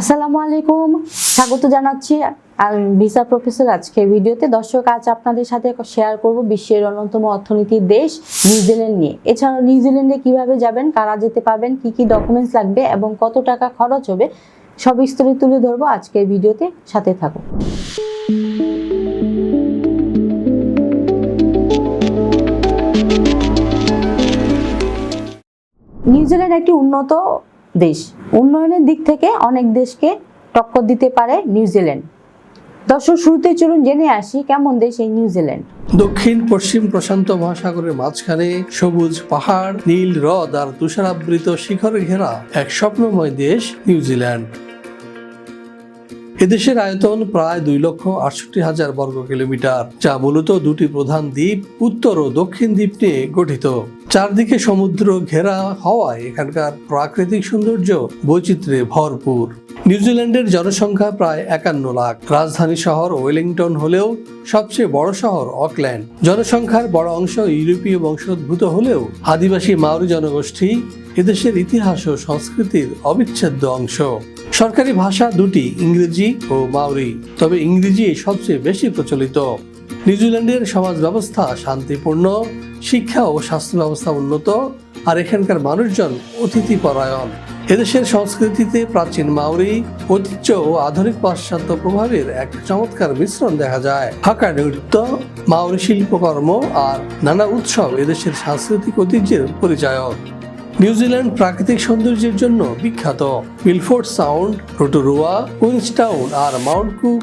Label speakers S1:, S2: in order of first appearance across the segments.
S1: আসসালামু আলাইকুম। স্বাগত জানাচ্ছি ভিসা প্রফেসর আজকে ভিডিওতে। দর্শক, আজ আপনাদের সাথে শেয়ার করব বিশ্বের অন্যতম অর্থনীতির দেশ নিউজিল্যান্ড নিয়ে। এছাড়াও নিউজিল্যান্ডে কীভাবে যাবেন, কারা যেতে পারবেন, কি কি ডকুমেন্টস লাগবে এবং কত টাকা খরচ হবে, সব স্তরে তুলে ধরবো আজকের ভিডিওতে। সাথে থাকুন। নিউজিল্যান্ড একটি উন্নত দেশ। উন্নয়নের দিক থেকে অনেক দেশকে টক্কর দিতে পারে নিউজিল্যান্ড দর্শক শুরুতে চলুন জেনে আসি কেমন দেশ এই নিউজিল্যান্ড
S2: দক্ষিণ, পশ্চিম প্রশান্ত মহাসাগরের মাঝখানে সবুজ পাহাড়, নীল হ্রদ আর তুষারাবৃত শিখরে ঘেরা এক স্বপ্নময় দেশ নিউজিল্যান্ড এদেশের আয়তন প্রায় দুই লক্ষ আটষট্টি হাজার বর্গ কিলোমিটার যা মূলত দুটি প্রধান দ্বীপ, উত্তর ও দক্ষিণ দ্বীপ নিয়ে গঠিত। চারদিকে সমুদ্র ঘেরা হওয়ায় এখানকার প্রাকৃতিক সৌন্দর্য বৈচিত্র্যে ভরপুর। নিউজিল্যান্ডের জনসংখ্যা প্রায় একান্ন লাখ। রাজধানী শহর ওয়েলিংটন হলেও সবচেয়ে বড় শহর অকল্যান্ড। জনসংখ্যার বড় অংশ ইউরোপীয় বংশোদ্ভূত হলেও আদিবাসী মাওরি জনগোষ্ঠী এদেশের ইতিহাস ও সংস্কৃতির অবিচ্ছেদ্য অংশ। সরকারি ভাষা দুটি, ইংরেজি ও মাওরি, তবে ইংরেজি সবচেয়ে বেশি প্রচলিত। নিউজিল্যান্ডের সমাজ ব্যবস্থা শান্তিপূর্ণ শিক্ষা ও স্বাস্থ্য ব্যবস্থা উন্নত, আর এখানকার মানুষজন অতিথি পরায়ণ। এদেশের সংস্কৃতিতে প্রাচীন মাওরি ঐতিহ্য ও আধুনিক পাশ্চাত্য প্রভাবের এক চমৎকার মিশ্রণ দেখা যায়। হাকা নৃত্য মাওরি শিল্পকর্ম আর নানা উৎসব এদেশের সাংস্কৃতিক ঐতিহ্যের পরিচায়ক। নিউজিল্যান্ড প্রাকৃতিক সৌন্দর্যের জন্য বিখ্যাত। মিলফোর্ড সাউন্ড, রোটোরুয়া, কুইন্সটাউন আর মাউন্ট কুক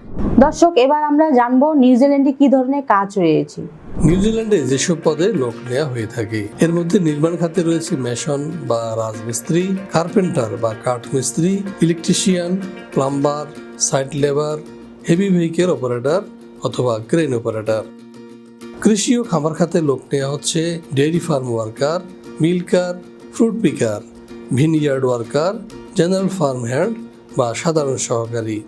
S1: দর্শক, এবার আমরা জানব নিউজিল্যান্ডে কি ধরনের কাজ রয়েছে।
S2: নিউজিল্যান্ডে যেসব পদে লোক নেওয়া হয়ে থাকে, এর মধ্যে নির্মাণ খাতে রয়েছে মেশন বা রাজমিস্ত্রি, কার্পেন্টার বা কাঠ মিস্ত্রি electrician, plumber, site labour, heavy vehicle operator অথবা ক্রেন অপারেটর। কৃষি ও খামার খাতে লোক নেওয়া হচ্ছে dairy farm worker, milker, fruit picker, vineyard worker, general farm hand বা সাধারণ সহকারী।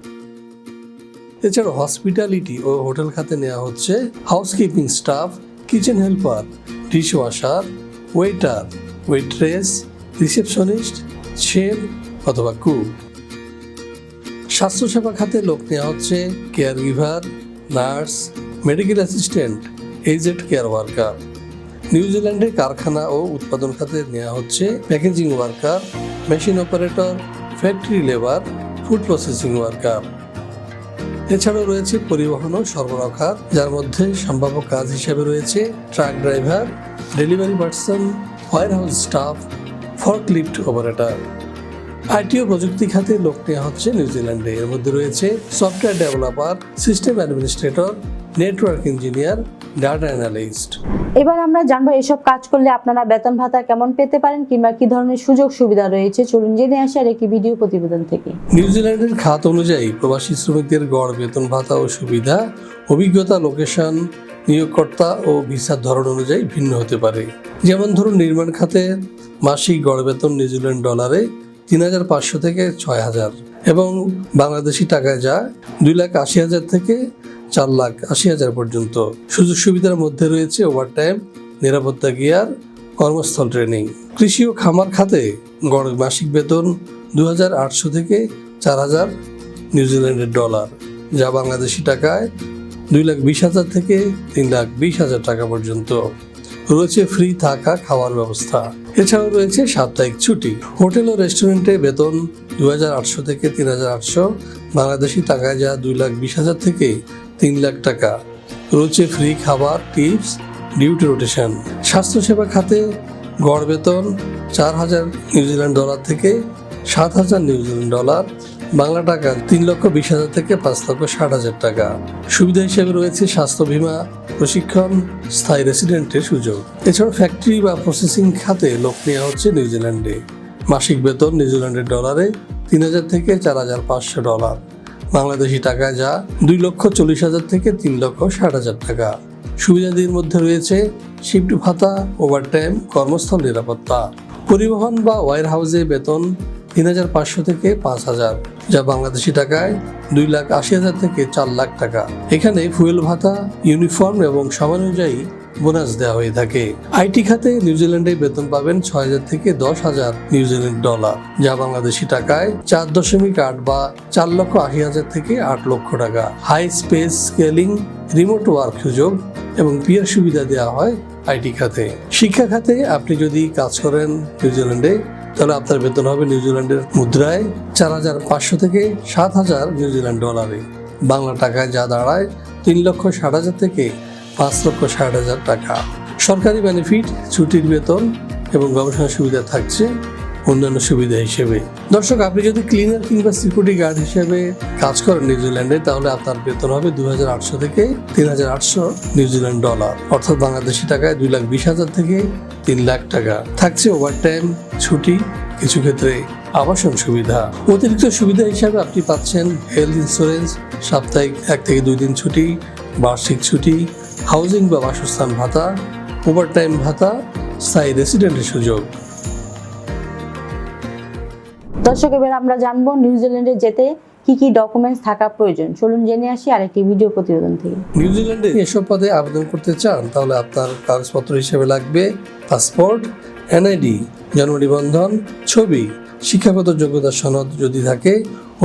S2: এছাড়া হসপিটালিটি ও হোটেল খাতে নেওয়া হচ্ছে housekeeping staff kitchen helper dish washer waiter waitress receptionist chef অথবা কুক স্বাস্থ্যসেবা খাতে লোক নেওয়া হচ্ছে care giver nurse medical assistant aged care worker নিউজিল্যান্ডে কারখানা ও উৎপাদন খাতে নেওয়া হচ্ছে packaging worker machine operator factory labour food processing worker এছাড়াও রয়েছে পরিবহন ও সরবরাহ খাত, যার মধ্যে সম্ভাব্য কাজ হিসেবে রয়েছে truck driver, delivery person warehouse staff, forklift operator. ITO প্রযুক্তি খাতে লোক নেওয়া হচ্ছে নিউজিল্যান্ডে। এর মধ্যে রয়েছে software developer, system administrator network engineer data analyst
S1: এবার আমরা জানব এসব কাজ করলে আপনারা বেতন ভাতা কেমন পেতে পারেন কিংবা কি ধরনের সুযোগ সুবিধা রয়েছে। চলুন জেনে আসি আর একটি ভিডিও প্রতিবেদন থেকে।
S2: নিউজিল্যান্ডের খাত অনুযায়ী প্রবাসী শ্রমিকদের গড় বেতন ভাতা ও সুবিধা অভিজ্ঞতা লোকেশন নিয়োগকর্তা ও ভিসার ধরন অনুযায়ী ভিন্ন হতে পারে। যেমন ধরুন নির্মাণ খাতে মাসিক গড় বেতন নিউজিল্যান্ড ডলারে তিন হাজার পাঁচশো থেকে ছয় হাজার এবং বাংলাদেশি টাকায় যা দুই লাখ আশি হাজার থেকে চার লাখ আশি হাজার পর্যন্ত সুযোগ সুবিধার মধ্যে রয়েছে ওভারটাইম, নিরাপত্তা গিয়ার, কর্মস্থল ট্রেনিং। কৃষি ও খামার খাতে গড় মাসিক বেতন দু হাজার আটশো থেকে চার হাজার নিউজিল্যান্ডের ডলার, যা বাংলাদেশি টাকায় দুই লাখ বিশ হাজার থেকে তিন লাখ বিশ হাজার টাকা পর্যন্ত। রয়েছে ফ্রি থাকা খাওয়ার ব্যবস্থা। এছাড়াও রয়েছে সাপ্তাহিক ছুটি। হোটেল ও রেস্টুরেন্টে বেতন দু হাজার আটশো থেকে তিন হাজার আটশো। বাংলাদেশি টাকায় যা দুই লাখ বিশ হাজার থেকে তিন লাখ টাকা। রয়েছে ফ্রি খাবার টিপস ডিউটি রোটেশন স্বাস্থ্যসেবা খাতে গড় বেতন চার হাজার নিউজিল্যান্ড ডলার থেকে সাত হাজার নিউজিল্যান্ড ডলার বাংলা টাকা তিন লক্ষ বিশ হাজার থেকে পাঁচ লক্ষ ষাট হাজার টাকা। সুবিধা হিসেবে রয়েছে স্বাস্থ্য বীমা, প্রশিক্ষণ, স্থায়ী রেসিডেন্টের সুযোগ। এছাড়া ফ্যাক্টরি বা প্রসেসিং খাতে লোক নেওয়া হচ্ছে নিউজিল্যান্ডে মাসিক বেতন নিউজিল্যান্ডের ডলারে তিন হাজার থেকে চার হাজার পাঁচশো ডলার বাংলাদেশি টাকায় যা দুই লক্ষ চল্লিশ হাজার থেকে তিন লক্ষ ষাট হাজার টাকা। সুবিধাদির মধ্যে রয়েছে শিফট ভাতা ওভারটাইম কর্মস্থল নিরাপত্তা। পরিবহন বা ওয়ার হাউসে বেতন তিন হাজার পাঁচশো থেকে পাঁচ হাজার, যা বাংলাদেশি টাকায় দুই লাখ আশি হাজার থেকে চার লাখ টাকা। এখানে ফুয়েল ভাতা ইউনিফর্ম এবং সময় অনুযায়ী বোনাস দেওয়া হয়ে থাকে। আইটি খাতে নিউজিল্যান্ডে বেতন পাবেন ছয় হাজার থেকে দশ হাজার নিউজিল্যান্ড ডলার, যা বাংলাদেশি টাকায় চার দশমিক আট বা চার লক্ষ আশি হাজার থেকে আট লক্ষ টাকা। High space scaling, remote work সুযোগ এবং পিয়ার সুবিধা দেওয়া হয় আইটি খাতে। শিক্ষা খাতে আপনি যদি কাজ করেন নিউজিল্যান্ডে তাহলে আপনার বেতন হবে নিউজিল্যান্ডের মুদ্রায় চার হাজার পাঁচশো থেকে সাত হাজার নিউজিল্যান্ড ডলারে। বাংলা টাকায় যা দাঁড়ায় তিন লক্ষ ষাট হাজার থেকে পাঁচ লক্ষ ষাট হাজার টাকা। সরকারি বেনিফিট ছুটির বেতন এবং গবেষণা সুবিধা থাকছে অন্যান্য সুবিধা হিসেবে। দর্শক, আপনি যদি ক্লিনার কিংবা সিকিউরিটি গার্ড হিসেবে কাজ করেন নিউজিল্যান্ডে, তাহলে আপনার বেতন হবে দু হাজার আটশো থেকে তিন হাজার আটশো নিউজিল্যান্ড ডলার, অর্থাৎ বাংলাদেশি টাকায় দুই লাখ বিশ হাজার থেকে তিন লাখ টাকা। থাকছে ওভারটাইম ছুটি, কিছু ক্ষেত্রে আবাসন সুবিধা। অতিরিক্ত সুবিধা হিসাবে আপনি পাচ্ছেন হেলথ ইন্স্যুরেন্স সাপ্তাহিক এক থেকে দুই দিন ছুটি, বার্ষিক ছুটি হাউজিং বা বাসস্থান ভাতা ওভারটাইম ভাতা স্থায়ী রেসিডেন্টের সুযোগ।
S1: দর্শক এবার আমরা জানব নিউজিল্যান্ডে যেতে কি কি ডকুমেন্টস থাকা প্রয়োজন। চলুন জেনে আসি আরেকটি ভিডিও প্রতিবেদন থেকে।
S2: নিউজিল্যান্ডে এসব পদে আবেদন করতে চান তাহলে আপনার কাগজপত্র হিসেবে লাগবে পাসপোর্ট এনআইডি জন্ম নিবন্ধন ছবি শিক্ষাগত যোগ্যতা সনদ যদি থাকে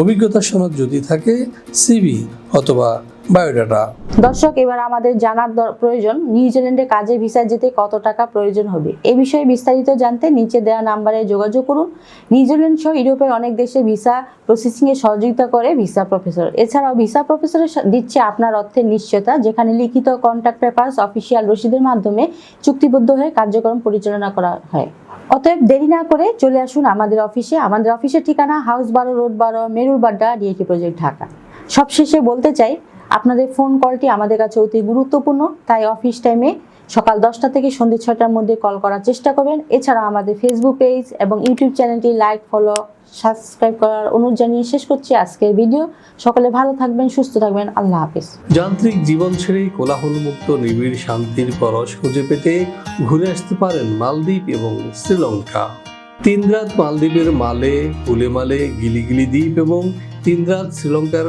S2: অভিজ্ঞতা সনদ যদি থাকে সিভি অথবা বায়োডাটা।
S1: দর্শক, এবার আমাদের জানার প্রয়োজন নিউজিল্যান্ডে কাজে ভিসা যেতে কত টাকা প্রয়োজন হবে? এ বিষয়ে বিস্তারিত জানতে নিচে দেওয়া নাম্বারে যোগাযোগ করুন। নিউজিল্যান্ড সহ ইউরোপের অনেক দেশে ভিসা প্রসেসিং এ সহযোগিতা করে ভিসা প্রফেসর। এছাড়াও ভিসা প্রফেসর দিচ্ছে আপনার অর্থের নিশ্চয়তা, যেখানে লিখিত কন্ট্যাক্ট পেপারস অফিসিয়াল রসিদের মাধ্যমে চুক্তিবদ্ধ হয়ে কার্যক্রম পরিচালনা করা হয়। অতএব দেরি না করে চলে আসুন আমাদের অফিসে। আমাদের অফিসের ঠিকানা হাউস বারো, রোড বারো, মেরুর বাড্ডা, ডিএটি প্রজেক্ট, ঢাকা। সবশেষে বলতে চাই আপনাদের ফোন কলটি আমাদের কাছে অতি গুরুত্বপূর্ণ, তাই অফিস টাইমে সকাল দশটা থেকে সন্ধ্যে ছটার মধ্যে কল করার চেষ্টা করবেন। এছাড়া আমাদের ফেসবুক পেজ এবং ইউটিউব চ্যানেলটি লাইক ফলো সাবস্ক্রাইব করার অনুরোধ জানিয়ে শেষ করছি আজকের ভিডিও সকলে ভালো থাকবেন, সুস্থ থাকবেন। আল্লাহ হাফিজ।
S2: যান্ত্রিক জীবন ছেড়ে কোলাহলমুক্ত, নিবিড় শান্তির পরশ খুঁজে পেতে ঘুরে আসতে পারেন মালদ্বীপ এবং শ্রীলঙ্কা। তিন রাত মালদ্বীপের মালে উলেমালে গিলিগিলি দ্বীপ এবং তিন রাত শ্রীলঙ্কার